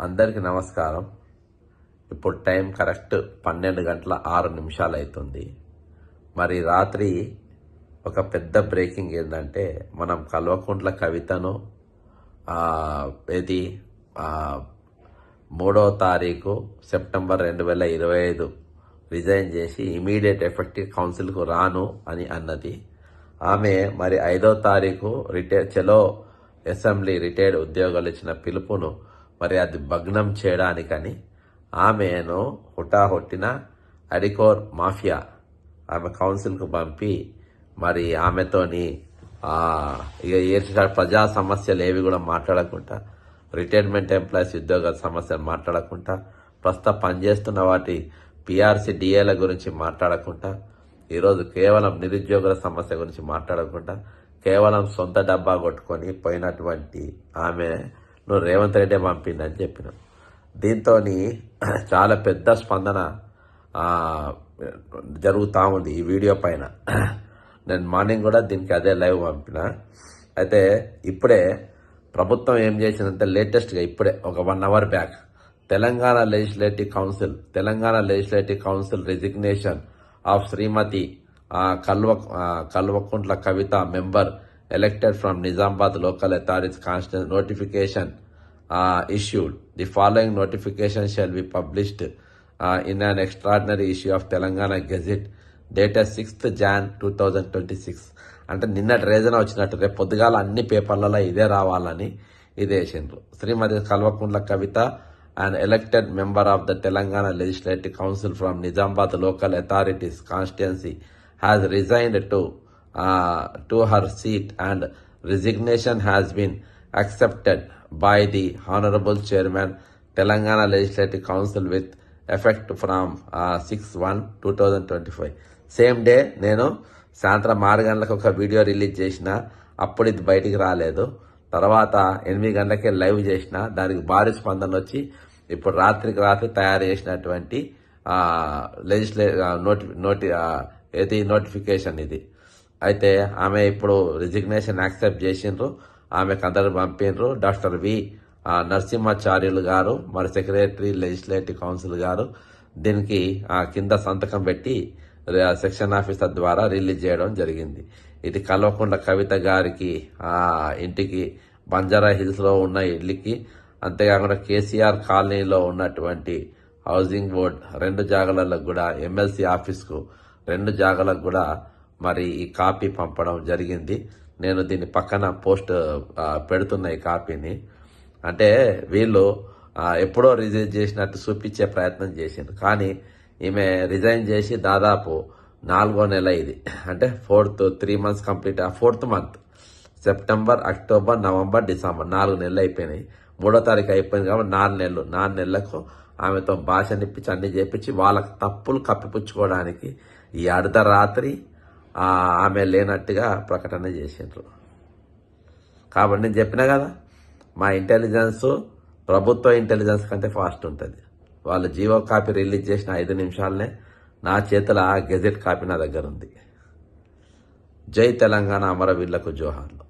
అందరికీ నమస్కారం. ఇప్పుడు టైం కరెక్ట్ పన్నెండు గంటల ఆరు నిమిషాలు అవుతుంది మరి రాత్రి ఒక పెద్ద బ్రేకింగ్ ఏంటంటే మనం కల్వకుంట్ల కవితను ఇది ఏది మూడవ తారీఖు సెప్టెంబర్ రెండు వేల ఇరవై ఐదు రిజైన్ చేసి ఇమీడియట్ ఎఫెక్టివ్ కౌన్సిల్కు రాను అని అన్నది. ఆమె మరి ఐదో తారీఖు రిటైర్ చెలో అసెంబ్లీ రిటైర్డ్ ఉద్యోగాలు ఇచ్చిన పిలుపును మరి అది భగ్నం చేయడానికని ఆమెను హుటాహుట్టిన అడికోర్ మాఫియా ఆమె కౌన్సిల్కు పంపి మరి ఆమెతోని ఇక ఏ ప్రజా సమస్యలు ఏవి కూడా మాట్లాడకుండా రిటైర్మెంట్ ఎంప్లాయీస్ ఉద్యోగ సమస్యలు మాట్లాడకుండా ప్రస్తుతం పనిచేస్తున్న వాటి పిఆర్సీ డిఏల గురించి మాట్లాడకుండా ఈరోజు కేవలం నిరుద్యోగుల సమస్య గురించి మాట్లాడకుండా కేవలం సొంత డబ్బా కొట్టుకొని పోయినటువంటి ఆమె నువ్వు రేవంత్ రెడ్డి పంపిందని చెప్పిన. దీంతో చాలా పెద్ద స్పందన జరుగుతూ ఉంది ఈ వీడియో పైన. నేను మార్నింగ్ కూడా దీనికి అదే లైవ్ పంపిన. అయితే ఇప్పుడే ప్రభుత్వం ఏం చేసిందంటే లేటెస్ట్గా ఇప్పుడే ఒక one hour back Telangana legislative council Telangana legislative council resignation of Shrimati Kalva Kalvakuntla Kavitha member elected from Nizamabad local authorities constitution notification issued. The following notification shall be published uh, in an extraordinary issue of Telangana Gazette dated 6th Jan 2026. అంటే నిన్నటి రేజన వచ్చినట్టు రేపు పొద్దుగాల అన్ని పేపర్లలో ఇదే రావాలని ఇదే వేసిండ్రు Shrimati Kalvakuntla Kavitha and elected member of the Telangana legislative council from Nizamabad local authorities constituency has resigned to to her seat and resignation has been accepted by the Honorable Chairman Telangana Legislative Council with effect from uh, 6-1-2025. Same day నేను సాయంత్రం ఆరు గంటలకు ఒక video release చేసిన. అప్పుడు ఇది బయటికి రాలేదు. తర్వాత ఎనిమిది గంటలకే లైవ్ చేసిన. దానికి భారీ స్పందన వచ్చి ఇప్పుడు రాత్రికి రాత్రి తయారు చేసినటువంటి లెజిస్లే నోటి నోటి ఏది నోటిఫికేషన్ ఇది. అయితే ఆమె ఇప్పుడు రిజిగ్నేషన్ యాక్సెప్ట్ చేసిండ్రు. ఆమెకు అందరు పంపిండ్రు. డాక్టర్ వి నరసింహాచార్యులు గారు మరి సెక్రటరీ లెజిస్లేటివ్ కౌన్సిల్ గారు దీనికి ఆ, కింద సంతకం పెట్టి సెక్షన్ ఆఫీసర్ ద్వారా రిలీజ్ చేయడం జరిగింది. ఇది కల్వకుండ కవిత గారికి ఆ, ఇంటికి బంజారా హిల్స్లో ఉన్న ఇల్లుకి అంతేకాకుండా కేసీఆర్ కాలనీలో ఉన్నటువంటి హౌసింగ్ బోర్డ్ రెండు జాగాలకు కూడా ఎమ్మెల్సీ ఆఫీస్కు రెండు జాగాలకు కూడా మరి ఈ కాపీ పంపడం జరిగింది. నేను దీని పక్కన పోస్ట్ పెడుతున్న ఈ కాపీని. అంటే వీళ్ళు ఎప్పుడో రిజైన్ చేసినట్టు చూపించే ప్రయత్నం చేసింది కానీ ఈమె రిజైన్ చేసి దాదాపు నాలుగో నెల ఇది. అంటే fourth three months complete fourth month. September October November December. నాలుగు నెలలు అయిపోయినాయి. మూడో తారీఖు అయిపోయింది కాబట్టి నాలుగు నెలలు. నాలుగు నెలలకు ఆమెతో భాష నిప్పించి అన్ని చేపించి వాళ్ళకి తప్పులు కప్పిపుచ్చుకోవడానికి ఈ అర్ధరాత్రి ఆమె లేనట్టుగా ప్రకటన చేసిండ్రు. కాబట్టి నేను చెప్పినా కదా మా ఇంటెలిజెన్స్ ప్రభుత్వ ఇంటెలిజెన్స్ కంటే ఫాస్ట్ ఉంటుంది. వాళ్ళు జీవో కాపీ రిలీజ్ చేసిన ఐదు నిమిషాలనే నా చేతుల ఆ గెజెట్ కాపీ నా దగ్గర ఉంది. జై తెలంగాణ అమరవీరులకు జోహార్లు.